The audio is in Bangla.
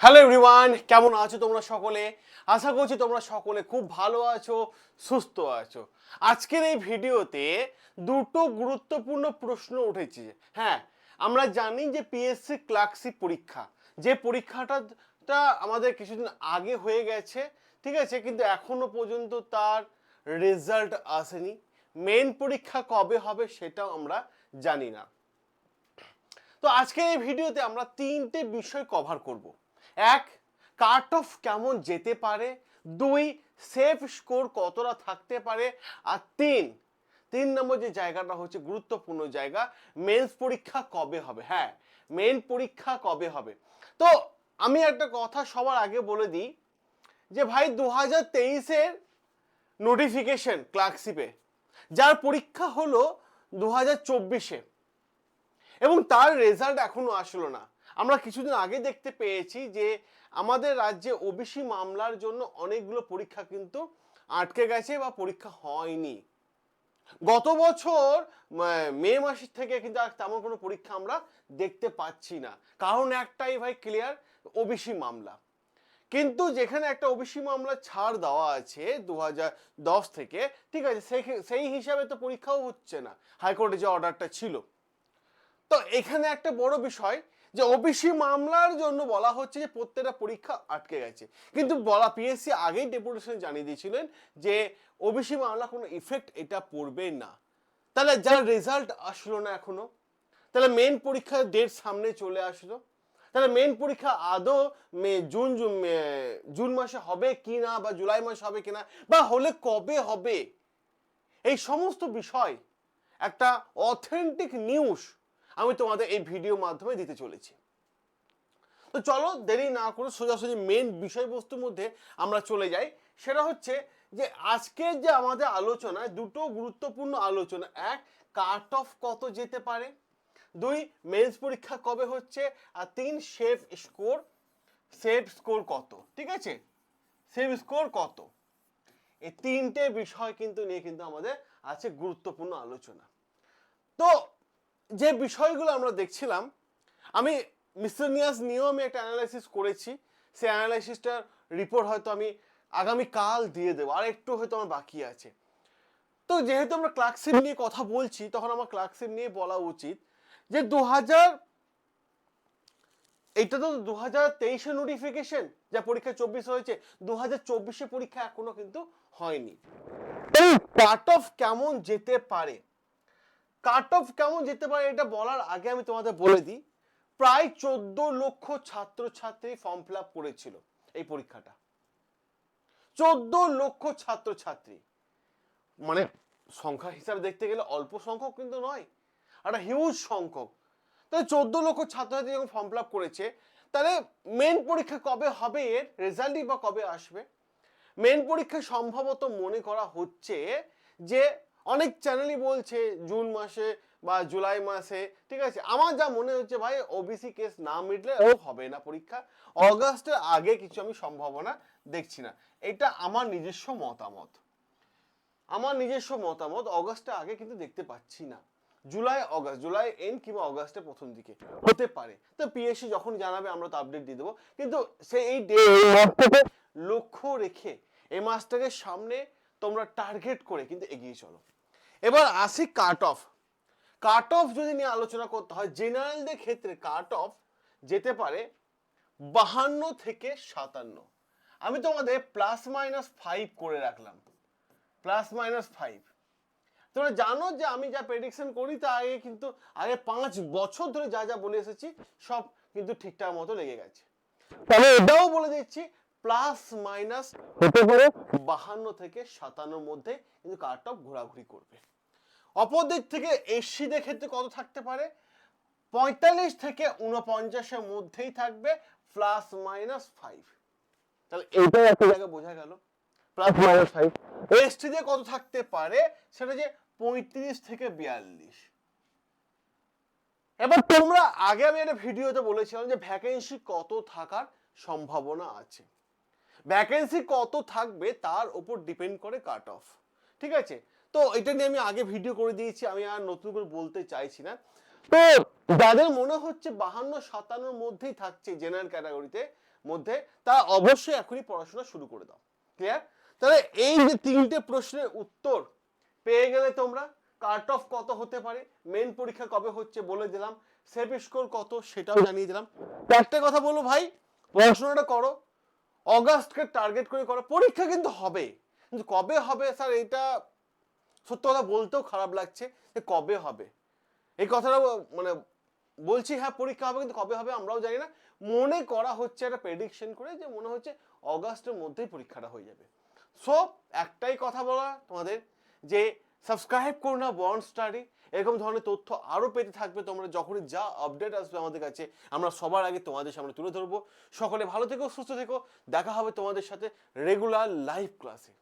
হ্যালো এভরিওয়ান কেমন আছো তোমরা সকলে? আশা করছি তোমরা সকলে খুব ভালো আছো, সুস্থ আছো। আজকের এই ভিডিওতে দুটো গুরুত্বপূর্ণ প্রশ্ন উঠেছে। হ্যাঁ আমরা জানি যে পিএসসি ক্লার্কশিপ পরীক্ষা, যে পরীক্ষাটাটা আমাদের কিছুদিন আগে হয়ে গেছে, ঠিক আছে? কিন্তু এখনও পর্যন্ত তার রেজাল্ট আসেনি। মেন পরীক্ষা কবে হবে সেটাও আমরা জানি না। তো আজকের এই ভিডিওতে আমরা তিনটে বিষয় কভার করব। এক কাট অফ কেমন যেতে পারে? দুই সেফ স্কোর কতটা থাকতে পারে? আর তিন তিন নম্বর যে জায়গাটা হচ্ছে গুরুত্বপূর্ণ জায়গা মেন্স পরীক্ষা কবে হবে? হ্যাঁ মেন পরীক্ষা কবে হবে? তো আমি একটা কথা সবার আগে বলে দিই যে ভাই দু হাজার তেইশের নোটিফিকেশন ক্লার্কশিপে যার পরীক্ষা হলো দু হাজার চব্বিশে এবং তার রেজাল্ট এখনও আসলো না। আমরা কিছুদিন আগে দেখতে পেয়েছি যে আমাদের রাজ্যে ওবিসি মামলার জন্য অনেকগুলো পরীক্ষা কিন্তু আটকে গেছে বা পরীক্ষা হয়নি। গত বছর, মে মাসের থেকে কিন্তু আর তেমন কোনো পরীক্ষা আমরা দেখতে পাচ্ছি না। কারণ একটাই ভাই ক্লিয়ার ওবিসি মামলা। কিন্তু যেখানে একটা ওবিসি মামলা ছাড় দেওয়া আছে দু দশ থেকে, ঠিক আছে, সেই- সেই হিসাবে তো পরীক্ষাও হচ্ছে না। হাইকোর্টে যে অর্ডারটা ছিল। তো এখানে একটা বড় বিষয় যে ওবিসি মামলার জন্য বলা হচ্ছে যে প্রত্যেকটা পরীক্ষা আটকে গেছে। কিন্তু বলা পিএসসি আগেই ডেপুটেশন জানিয়ে দিয়েছিলেন যে ওবিসি মামলা কোনো ইফেক্ট এটা পড়বে না। তাহলে যার রেজাল্ট আসলো না এখনও, তাহলে মেন পরীক্ষার ডেট সামনে চলে আসলো। তাহলে মেন পরীক্ষা আদৌ মে, জুন জুন জুন মাসে হবে কি না বা জুলাই মাসে হবে কিনা বা হলে কবে হবে? এই সমস্ত বিষয় একটা অথেন্টিক নিউজ আমি তোমাদের এই ভিডিও মাধ্যমে দিতে চলেছি। তো চলো, দেরি না করে সোজাসুজি মেন বিষয়বস্তুর মধ্যে আমরা চলে যাই। সেটা হচ্ছে যে আজকের যে আমাদের আলোচনায় দুটো গুরুত্বপূর্ণ আলোচনা। এক কাট অফ কত যেতে পারে? দুই মেন্স পরীক্ষা কবে হচ্ছে? আর তিন সেফ স্কোর সেফ স্কোর কত? ঠিক আছে? সেফ স্কোর কত? এই তিনটে বিষয় কিন্তু নিয়ে কিন্তু আমাদের আছে গুরুত্বপূর্ণ আলোচনা। তো যে বিষয়গুলো আমরা দেখছিলাম, আমি মিসলেনিয়াস নিয়েও আমি একটা অ্যানালাইসিস করেছি। সেই অ্যানালাইসিসটার রিপোর্ট হয়তো আমি আগামী কাল দিয়ে দেবো, আর একটু হয়তো আমার বাকি আছে। তো যেহেতু আমরা ক্লার্কশিপ নিয়ে কথা বলছি, তখন আমার ক্লার্কশিপ নিয়ে বলা উচিত যে দু হাজার এটা তো দু হাজার তেইশে নোটিফিকেশন যা পরীক্ষা চব্বিশ হয়েছে দু হাজার চব্বিশে পরীক্ষা এখনও কিন্তু হয়নি। কাট অফ কেমন যেতে পারে? কাট অফ কেমন যেতে পারে এটা বলার আগে আমি তোমাদের বলে দিই। প্রায় চোদ্দ লক্ষ ছাত্রছাত্রী ফর্ম ফিল আপ করেছিল এই পরীক্ষাটা। চোদ্দ লক্ষ ছাত্রছাত্রী। মানে সংখ্যা হিসাবে দেখতে গেলে অল্প সংখ্যক কিন্তু নয় একটা হিউজ সংখ্যক। তাহলে চোদ্দ লক্ষ ছাত্রছাত্রী যখন ফর্ম ফিল আপ করেছে, তাহলে মেন পরীক্ষা কবে হবে এর? রেজাল্টই বা কবে আসবে? মেন পরীক্ষা সম্ভবত মনে করা হচ্ছে যে অনেক চ্যানেলই বলছে জুন মাসে বা জুলাই মাসে ঠিক আছে? আমার যা মনে হচ্ছে ভাই ওবিসি কেস না মিটলে হবে না পরীক্ষা। অগাস্টের আগে কিছু আমি সম্ভাবনা দেখছি না। এটা আমার নিজস্ব মতামত। আমার নিজস্ব মতামত অগাস্টের আগে কিন্তু দেখতে পাচ্ছি না। জুলাই অগাস্ট জুলাই এন কিংবা অগাস্টের প্রথম দিকে হতে পারে। তো পিএসসি যখন জানাবে আমরা তো আপডেট দিয়ে দেবো। কিন্তু সে এই লক্ষ্য রেখে এই মাসটাকে সামনে তোমরা টার্গেট করে কিন্তু এগিয়ে চলো। এবার আসি কাট অফ কাট অফ যদি নিয়ে আলোচনা করতে হয় জেনারেলদের ক্ষেত্রে কাট অফ যেতে পারে বাহান্ন থেকে সাতান্ন। আমি তোমাদের প্লাস মাইনাস ফাইভ করে রাখলাম। প্লাস মাইনাস ফাইভ তোমরা জানো যে আমি যা প্রেডিকশন করি তা আগে কিন্তু আগে পাঁচ বছর ধরে যা যা বলে এসেছি, সব কিন্তু ঠিকঠাক মতো লেগে গেছে। তবে এটাও বলে দিচ্ছি প্লাস মাইনাস হতে পারে। বাহান্ন থেকে সাতান্নর মধ্যে কিন্তু অফ ঘোরাঘুরি করবে। অপর দিক থেকে এসসিদের ক্ষেত্রে কত থাকতে পারে? পঁয়তাল্লিশ থেকে উনপঞ্চাশের মধ্যেই থাকবে প্লাস মাইনাস ফাইভ। তাহলে এইটাই একটা জায়গায় বোঝা গেল। Plus minus five. এসটিতে কত থাকতে পারে? সেটা যে পঁয়ত্রিশ থেকে বিয়াল্লিশ। এবার তোমরা আগে আমি একটা ভিডিওতে বলেছিলাম যে ভ্যাকেন্সি কত থাকার সম্ভাবনা আছে। ভ্যাকেন্সি কত থাকবে তার উপর ডিপেন্ড করে কাট অফ ঠিক আছে? তো এটা নিয়ে আমি আগে ভিডিও করে দিয়েছি, আমি আর নতুন করে বলতে চাইছি না। তো যাদের মনে হচ্ছে বাহান্ন সাতান্নর মধ্যেই থাকছে জেনারেল ক্যাটাগরিতে মধ্যে, তারা অবশ্যই এখনই পড়াশোনা শুরু করে দাও ক্লিয়ার তাহলে এই যে তিনটে প্রশ্নের উত্তর পেয়ে গেলে তোমরা কাট অফ কত হতে পারে মেন পরীক্ষা কবে হচ্ছে বলে দিলাম সেফ স্কোর কত সেটাও জানিয়ে দিলাম। একটা কথা বলো ভাই, পড়াশোনাটা করো অগাস্টকে টার্গেট করে করা পরীক্ষা কিন্তু হবে। কিন্তু কবে হবে স্যার এটা সত্য কথা বলতেও খারাপ লাগছে যে কবে হবে। এই কথাটা মানে বলছি হ্যাঁ পরীক্ষা হবে কিন্তু কবে হবে আমরাও জানি না। মনে করা হচ্ছে একটা প্রেডিকশন করে যে মনে হচ্ছে অগাস্টের মধ্যেই পরীক্ষাটা হয়ে যাবে। সো একটাই কথা বলা তোমাদের যে সাবস্ক্রাইব করো না বন্ড স্টাডি এরকম ধরনের তথ্য আরও পেতে থাকবে তোমরা যখনই যা আপডেট আসবে আমাদের কাছে, আমরা সবার আগে তোমাদের সামনে তুলে ধরবো। সকলে ভালো থেকো, সুস্থ থেকো, দেখা হবে তোমাদের সাথে রেগুলার লাইভ ক্লাসে